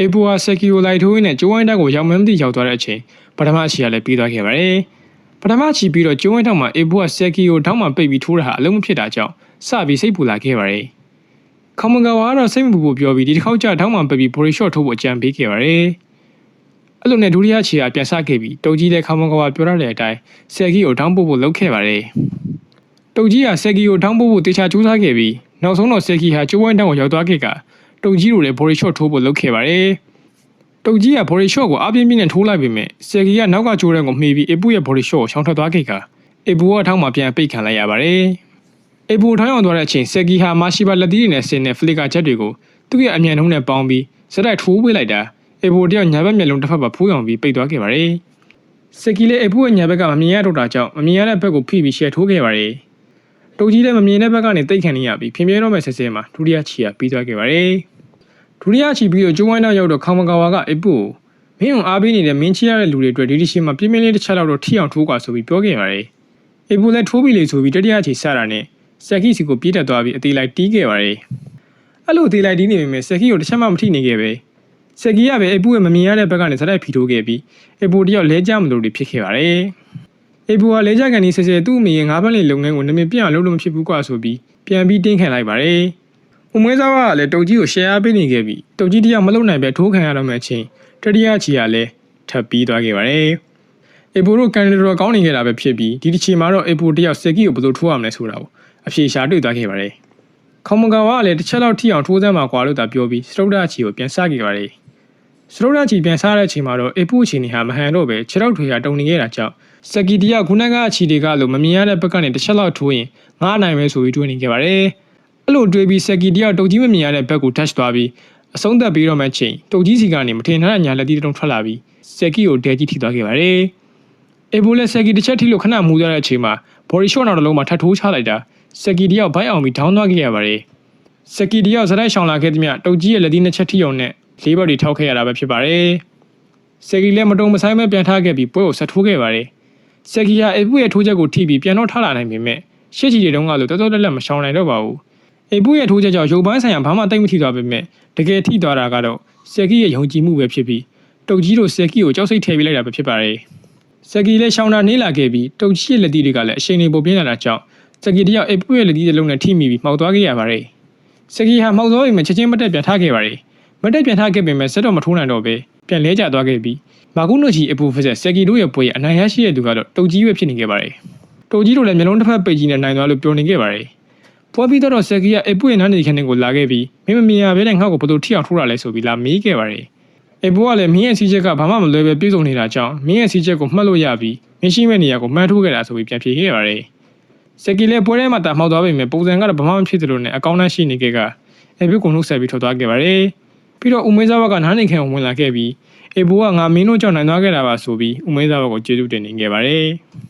အေပူဟာဆက်ကီကိုလိုက်ထိုးရင်းနဲ့ကျိုးဝိုင်းတက်ကိုရောက်မှန်းမသိရောက်သွားတဲ့အချိန်ပထမချီကလည်းပြီးသွားခဲ့ပါတယ်ပထမချီပြီးတော့ကျိုးဝိုင်းထောက်မှာအေပူကဆက်ကီကိုထောက်မှာပိတ်ပြီးထိုးတာဟာအလုံးမဖြစ်တာကြောင့်စပြီးစိတ်ပူလာခဲ့ပါတယ်ခေါမန်ကာဝါကတော့စိတ်မပူပူပြောပြီးဒီတစ်ခေါက်ကျထောက်မှာပိတ်ပြီးဘော်ရီရှော့ထိုးဖို့အကြံပေးခဲ့ပါတယ်အဲ့လိုနဲ့ဒုတိယချီကပြန်ဆခဲ့ပြီးတုံကြီးတဲ့ခေါမန်ကာဝါပြောရတဲ့အတိုင်းဆက်ကီကိုထောင်းပို့ဖို့လုပ်ခဲ့ပါတယ်တုတ်ကြီးကဆက်ကီကိုထောင်းပို့ဖို့တေချာကြိုးစားခဲ့ပြီးနောက်ဆုံးတော့ဆက်ကီဟာကျိုးဝိုင်းတောင်ကိုရောက်သွားခဲ့က တုတ်ကြီးကိုလည်းဘော်ရီရှော့ထိုးဖို့လုပ်ခဲ့ပါတယ်။တုတ်ကြီးကဘော်ရီရှော့ကိုအပြင်းပြင်းနဲ့ထိုးလိုက်ပေမဲ့ဆက်ကီကနောက်ကကျိုးတဲ့ကိုမှီပြီးအပူရဲ့ဘော်ရီရှော့ကိုရှောင်ထွက်သွားခဲ့ကအပူကထောင်းမှပြန်ပိတ်ခံလိုက်ရပါတယ်။အပူထောင်းရောက်သွားတဲ့အချိန်ဆက်ကီဟာမာရှိပါလက်သီးတွေနဲ့ဆင်းတဲ့ဖလစ်ကာချက်တွေကိုသူ့ရဲ့အမြန်နှုံးနဲ့ပေါင်းပြီးစက်တိုက်ထိုးပေးလိုက်တာအပူတယောက်ညာဘက်မျက်လုံးတစ်ဖက်မှာဖိုးရောင်ပြီးပိတ်သွားခဲ့ပါတယ်။ဆက်ကီလည်းအပူရဲ့ညာဘက်ကမမြင်ရတော့တာကြောင့်မမြင်ရတဲ့ဘက်ကိုဖိပြီးရှယ်ထိုးခဲ့ပါတယ်။ တုတ်ကြီးလည်းမမြင်တဲ့ဘက်ကနေတိတ်ခံနေရပြီးဖြင်းပြဲတော့မဲ့ဆဲဆဲမှာဒုတိယချီကပြီးသွားခဲ့ပါတယ်ဒုတိယချီပြီးတော့ကျိုးဝိုင်းနောက်ရောက်တော့ခေါမကာဝါကအပူကိုမင်းအောင်အားပေးနေတဲ့မင်းချီရတဲ့လူတွေအတွက်ဒီဒီရှိမှာပြင်းပြင်းလေးတစ်ချက်လောက်တော့ထိအောင်ထိုးကွာဆိုပြီးပြောခဲ့ပါတယ်အပူလည်းထိုးပြီးလေဆိုပြီးတတိယချီစတာနဲ့ဆက်ကီစီကိုပြေးတက်သွားပြီးအသေးလိုက်တီးခဲ့ပါတယ်အဲ့လိုအသေးလိုက်တီးနေပေမဲ့ဆက်ကီကိုတစ်ချက်မှမထိနေခဲ့ပဲဆက်ကီကပဲအပူရဲ့မမြင်ရတဲ့ဘက်ကနေစတိုက်ဖီထိုးခဲ့ပြီးအပူတယောက်လဲကြမလို့တွေဖြစ်ခဲ့ပါတယ် အေဘူကလေကြကန်ဒီဆဲဆဲသူ့အမေရဲ့ငါးပန်းလေးလုပ်ငန်းကိုနမင်ပြအောင်လုပ်လို့မဖြစ်ဘူးကွာဆိုပြီးပြန်ပြီးတင်းခံလိုက်ပါတယ်။ဦးမွေးစားကလည်းတုတ်ကြီးကို share ပေးနေခဲ့ပြီးတုတ်ကြီးတရားမလုပ်နိုင်ပဲထိုးခံရတော့မယ့်အချိန်တတိယချီကလည်းထပ်ပြီးသွားခဲ့ပါတယ်။အေဘူတို့ကန်ဒီတော်ကောင်းနေခဲ့တာပဲဖြစ်ပြီးဒီတစ်ချိန်မှာတော့အေဘူတယောက်စက်ကီကိုဘယ်လိုထိုးရမလဲဆိုတာကိုအဖြေရှာတွေ့သွားခဲ့ပါတယ်။ခေါမန်ကာဝါကလည်းတစ်ချက်လောက်ထိအောင်ထိုးစမ်းမှာကွာလို့သာပြောပြီးစတုဒ္ဒချီကိုပြန်ဆခဲ့ပါတယ်။စရိုဒချီပြန်စားတဲ့အချိန်မှာတော့အေပူအချိန်နေဟာမဟန်တော့ပဲခြေထောက်ထွေဟာတုံနေခဲ့တာကြောင့် စကီတရခုနကအချီတွေကလို့မမြင်ရတဲ့ဘက်ကနေတစ်ချက်လောက်ထိုးရင်ငားနိုင်ပဲဆိုပြီးတွေးနေခဲ့ပါတယ်။အဲ့လိုတွေးပြီးစကီတရတုတ်ကြီးမမြင်ရတဲ့ဘက်ကို touch သွားပြီးအဆုံးသက်ပြီးတော့မှချိန်တုတ်ကြီးစီကနေမထင်ထားတဲ့ညာလက်တီးတုံးထွက်လာပြီးစကီကိုဒဲကြီးထိသွားခဲ့ပါတယ်။အေပူလည်းစကီတစ်ချက်ထိလို့ခဏမူသွားတဲ့အချိန်မှာဘော်ရီရှော့နောက်တစ်လုံးမှာထပ်ထိုးချလိုက်တာစကီတရဘိုက်အောင်ပြီးဒေါင်းသွားခဲ့ရပါတယ်။စကီတယောက်ဇရိုက်ရှောင်လာခဲ့သည်မြတုတ်ကြီးရဲ့လက်သီးနှစ်ချက်ထိအောင်နဲ့လေးဘက်တွေထောက်ခဲ့ရတာပဲဖြစ်ပါတယ်။စကီလည်းမတုံမဆိုင်ပဲပြန်ထားခဲ့ပြီးပွဲကိုဆက်ထိုးခဲ့ပါတယ်။ စကီဟာအေပုရဲ့ထိုးချက်ကိုထိပြီးပြန်တော့ထားလာနိုင်ပေမဲ့ရှစ်ချီတွေတုန်းကလို့တော်တော်လက်လက်မရှောင်နိုင်တော့ပါဘူး။အေပုရဲ့ထိုးချက်ကြောင့်ရုပ်ပိုင်းဆိုင်ရာဘာမှတိတ်မထိသွားပေမဲ့တကယ်ထိသွားတာကတော့စကီရဲ့ယုံကြည်မှုပဲဖြစ်ပြီးတုတ်ကြီးတို့စကီကိုကြောက်စိတ်ထည့်ပေးလိုက်တာပဲဖြစ်ပါတယ်။စကီလည်းရှောင်းတာနေလာခဲ့ပြီးတုတ်ချီရဲ့လက်သီးတွေကလည်းအရှိန်တွေပုံပြင်းလာတာကြောင့်စကီတယောက်အေပုရဲ့လက်သီးတစ်လုံးနဲ့ထိမိပြီးမှောက်သွားခဲ့ရပါတယ်။စကီဟာမှောက်သွားပြီမှချက်ချင်းမတက်ပြန်ထားခဲ့ပါတယ်။မတက်ပြန်ထားခဲ့ပေမဲ့စက်တော့မထိုးနိုင်တော့ပဲ ပြန်လဲကျသွားခဲ့ပြီးမာကုနိုချီအပူဖက်ဆက်စကီတို့ရဲ့ပွဲရဲ့အနိုင်ရရှိတဲ့သူကတော့တုတ်ကြီးပဲဖြစ်နေခဲ့ပါတယ်။တုတ်ကြီးတို့လည်းမျိုးလုံးတစ်ဖက်ပိတ်ကြီးနဲ့နိုင်သွားလို့ပြောနေခဲ့ပါတယ်။ပွဲပြီးတော့စကီကအပူရဲ့နားနေခန်းကိုလာခဲ့ပြီးမင်းမမြင်ရဘဲနဲ့ငါ့ကိုဘယ်လိုထိအောင်ထိုးတာလဲဆိုပြီးလာမေးခဲ့ပါတယ်။အေဘိုကလည်းမင်းရဲ့စီးချက်ကဘာမှမလွယ်ပဲပြေဆုံးနေတာကြောင့်မင်းရဲ့စီးချက်ကိုမှတ်လို့ရပြီးမင်းရှိမဲ့နေရာကိုမှန်းထိုးခဲ့တာဆိုပြီးပြန်ဖြေခဲ့ပါတယ်။စက်ကီလည်းပွဲထဲမှာတာမှောက်သွားပေမဲ့ပုံစံကတော့ဘာမှမဖြစ်သလိုနဲ့အကောင်းတန်းရှိနေခဲ့ကအေဘိုကိုနှုတ်ဆက်ပြီးထွက်သွားခဲ့ပါတယ်။ ပြီးတော့ဦးမေးစားဘကနားနေခံဝင်လာခဲ့ပြီးအေဘိုကငါမင်းတို့ကြောင့်နိုင်သွားခဲ့တာပါဆိုပြီးဦးမေးစားဘကိုကျေးဇူးတင်နေခဲ့ပါတယ်။